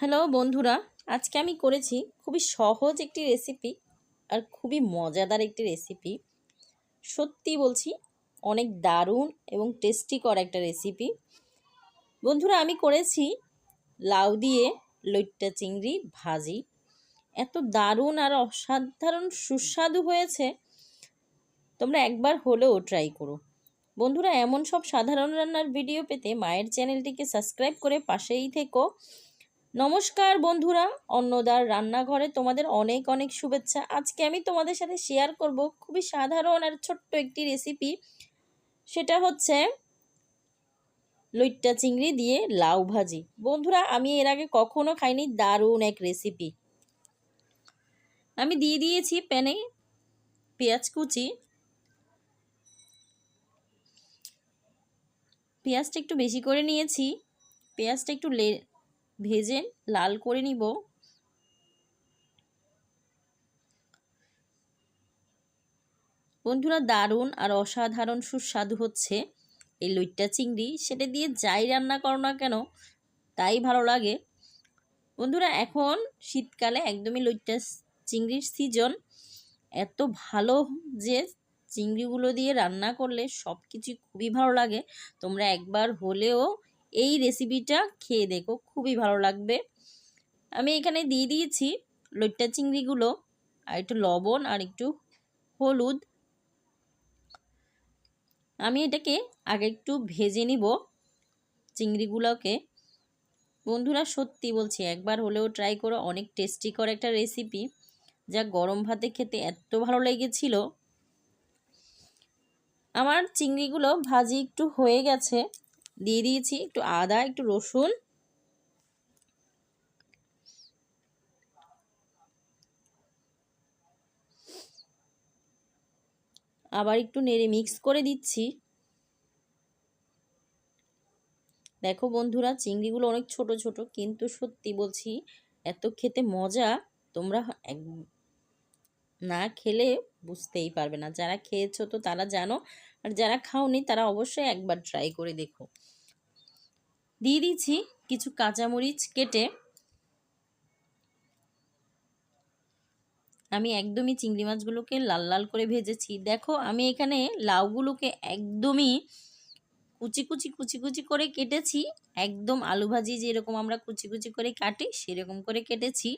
Hello বন্ধুরা, আজকে আমি করেছি খুবই সহজ একটি রেসিপি আর খুবই মজাদার একটি রেসিপি সত্যি বলছি, অনেক দারুণ এবং টেস্টি করা একটা রেসিপি বন্ধুরা, আমি করেছি লাউ দিয়ে লইট্টা চিংড়ি ভাজি। এত দারুণ আর অসাধারণ সুস্বাদু হয়েছে। তোমরা একবার হলেও ট্রাই করো। বন্ধুরা, এমন সব সাধারণ রান্নার ভিডিও পেতে মায়ের চ্যানেলটিকে সাবস্ক্রাইব করে পাশেই থেকো। নমস্কার বন্ধুরা, অন্নদার রান্নাঘরে তোমাদের অনেক অনেক শুভেচ্ছা। আজকে আমি তোমাদের সাথে শেয়ার করব খুবই সাধারণ আর ছোট্ট একটি রেসিপি সেটা হচ্ছে লইট্টা চিংড়ি দিয়ে লাউ ভাজি। বন্ধুরা, আমি এর আগে কখনো খাইনি, দারুণ এক রেসিপি আমি দিয়ে দিয়েছি প্যানে পেঁয়াজ কুচি। পেঁয়াজটা একটু বেশি করে নিয়েছি। পেঁয়াজটা একটু ভেজে লাল করে নিব। বন্ধুরা, দারুণ আর অসাধারণ সুস্বাদু হচ্ছে এই লইট্টা চিংড়ি। সেটা দিয়ে যাই রান্না করো না কেন, তাই ভালো লাগে। বন্ধুরা, এখন শীতকালে একদমই লইট্টা চিংড়ির সিজন এত ভালো যে চিংড়িগুলো দিয়ে রান্না করলে সব কিছু খুবই ভালো লাগে। তোমরা একবার হলেও এই রেসিপিটা খেয়ে দেখো, খুবই ভালো লাগবে। আমি এখানে দিয়ে দিয়েছি লইট্টা চিংড়িগুলো, আর একটু লবণ আর একটু হলুদ। আমি এটাকে আগে একটু ভেজে নিব চিংড়িগুলোকে। বন্ধুরা, সত্যি বলছি, একবার হলেও ট্রাই করো, অনেক টেস্টি করে একটা রেসিপি যা গরম ভাতে খেতে এত ভালো লেগেছিল। আমার চিংড়িগুলো ভাজি একটু হয়ে গেছে। দিয়ে দিয়েছি, একটু আদা, একটু রসুন। আবার একটু নেড়ে মিক্স করে দিচ্ছি। দেখো বন্ধুরা, চিংড়িগুলো অনেক ছোট ছোট, কিন্তু সত্যি বলছি, এত খেতে মজা তোমরা না খেলে বুঝতেই পারবে না। যারা খেয়েছো তো তারা জানো, আর যারা খাওনি তারা অবশ্যই একবার ট্রাই করে দেখো। দিয়ে দিচ্ছি কিছু কাঁচামরিচ কেটে। আমি একদমই চিংড়ি মাছগুলোকে লাল লাল করে ভেজেছি। দেখো, আমি এখানে লাউগুলোকে একদমই কুচি কুচি কুচি কুচি করে কেটেছি। একদম আলু ভাজি যেরকম আমরা কুচি কুচি করে কাটি, সেরকম করে কেটেছি।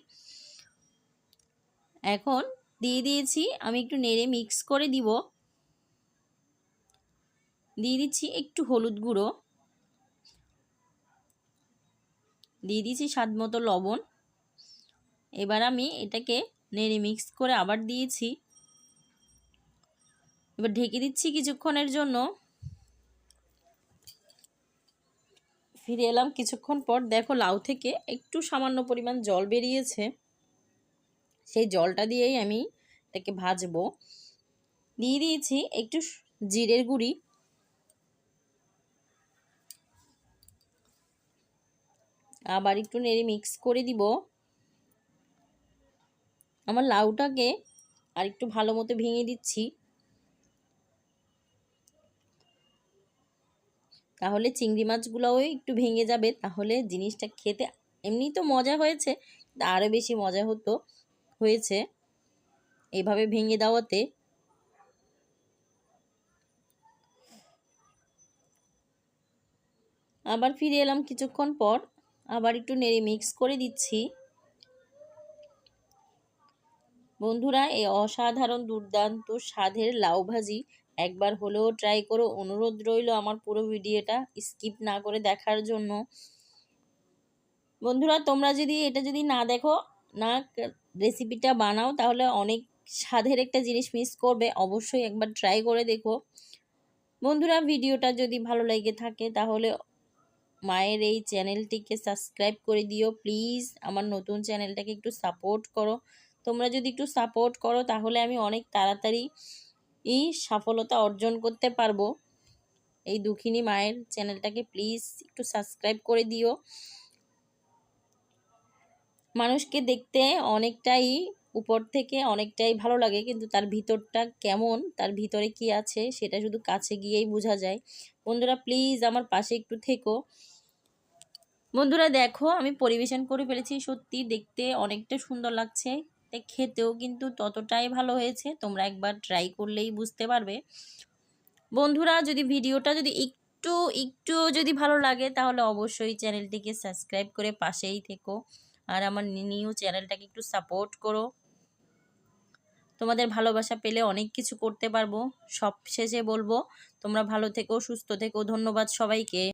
এখন দিয়ে দিয়েছি, আমি একটু নেড়ে মিক্স করে দিব। দিয়ে দিচ্ছি একটু হলুদ গুঁড়ো। দিয়ে দিয়েছি স্বাদ মতো লবণ। এবার আমি এটাকে নেড়ে মিক্স করে আবার দিয়েছি। এবার ঢেকে দিচ্ছি কিছুক্ষণের জন্য। ফিরে এলাম কিছুক্ষণ পর। দেখো লাউ থেকে একটু সামান্য পরিমাণ জল বেরিয়েছে। সেই জলটা দিয়েই আমি এটাকে ভাজবো। দিয়ে দিয়েছি একটু জিরের গুঁড়ি। আবার একটু নেড়ে মিক্স করে দিব। আমার লাউটাকে আর একটু ভালো মতো ভেঙে দিচ্ছি। তাহলে চিংড়ি মাছগুলোও একটু ভেঙে যাবে, তাহলে জিনিসটা খেতে এমনি তো মজা হয়েছে আরও বেশি মজা হতো, হয়েছে। এইভাবে ভেঙে দেওয়াতে। আবার ফিরে এলাম কিছুক্ষণ পর। আবার একটু নেড়ে মিক্স করে দিচ্ছি। বন্ধুরা, এই অসাধারণ দুর্দান্ত স্বাদের লাউ ভাজি একবার হলেও ট্রাই করো, অনুরোধ রইল আমার পুরো ভিডিওটা স্কিপ না করে দেখার জন্য। বন্ধুরা, তোমরা যদি এটা যদি না দেখো, না রেসিপিটা বানাও, তাহলে অনেক স্বাদের একটা জিনিস মিস করবে, অবশ্যই একবার ট্রাই করে দেখো। বন্ধুরা, ভিডিওটা যদি ভালো লেগে থাকে, তাহলে মায়ের এই চ্যানেলটিকে সাবস্ক্রাইব করে দিও, প্লিজ। আমার নতুন চ্যানেলটাকে একটু সাপোর্ট করো। তোমরা যদি একটু সাপোর্ট করো, তাহলে আমি অনেক তাড়াতাড়ি ই সফলতা অর্জন করতে পারব। এই দুঃখিনী মায়ের চ্যানেলটাকে প্লিজ একটু সাবস্ক্রাইব করে দিও। মানুষকে দেখতে অনেকটাই উপর থেকে অনেকটাই ভালো লাগে, কিন্তু তার ভিতরটা কেমন, তার ভিতরে কি আছে, সেটা শুধু কাছে গিয়েই বোঝা যায়। বন্ধুরা প্লিজ আমার পাশে একটু থেকো। বন্ধুরা, দেখো, আমি পরিবেশন করে ফেলেছি। সত্যি দেখতে অনেকটা সুন্দর লাগছে। তাই খেতেও কিন্তু ততটাই ভালো হয়েছে। তোমরা একবার ট্রাই করলেই বুঝতে পারবে। বন্ধুরা, যদি ভিডিওটা যদি একটু একটু যদি ভালো লাগে, তাহলে অবশ্যই চ্যানেলটিকে সাবস্ক্রাইব করে পাশেই থেকো। আর আমার নিউ চ্যানেলটাকে একটু সাপোর্ট করো। তোমাদের ভালোবাসা পেলে অনেক কিছু করতে পারব। সব শেষে বলব, তোমরা ভালো থেকো, সুস্থ থেকো। ধন্যবাদ সবাইকে।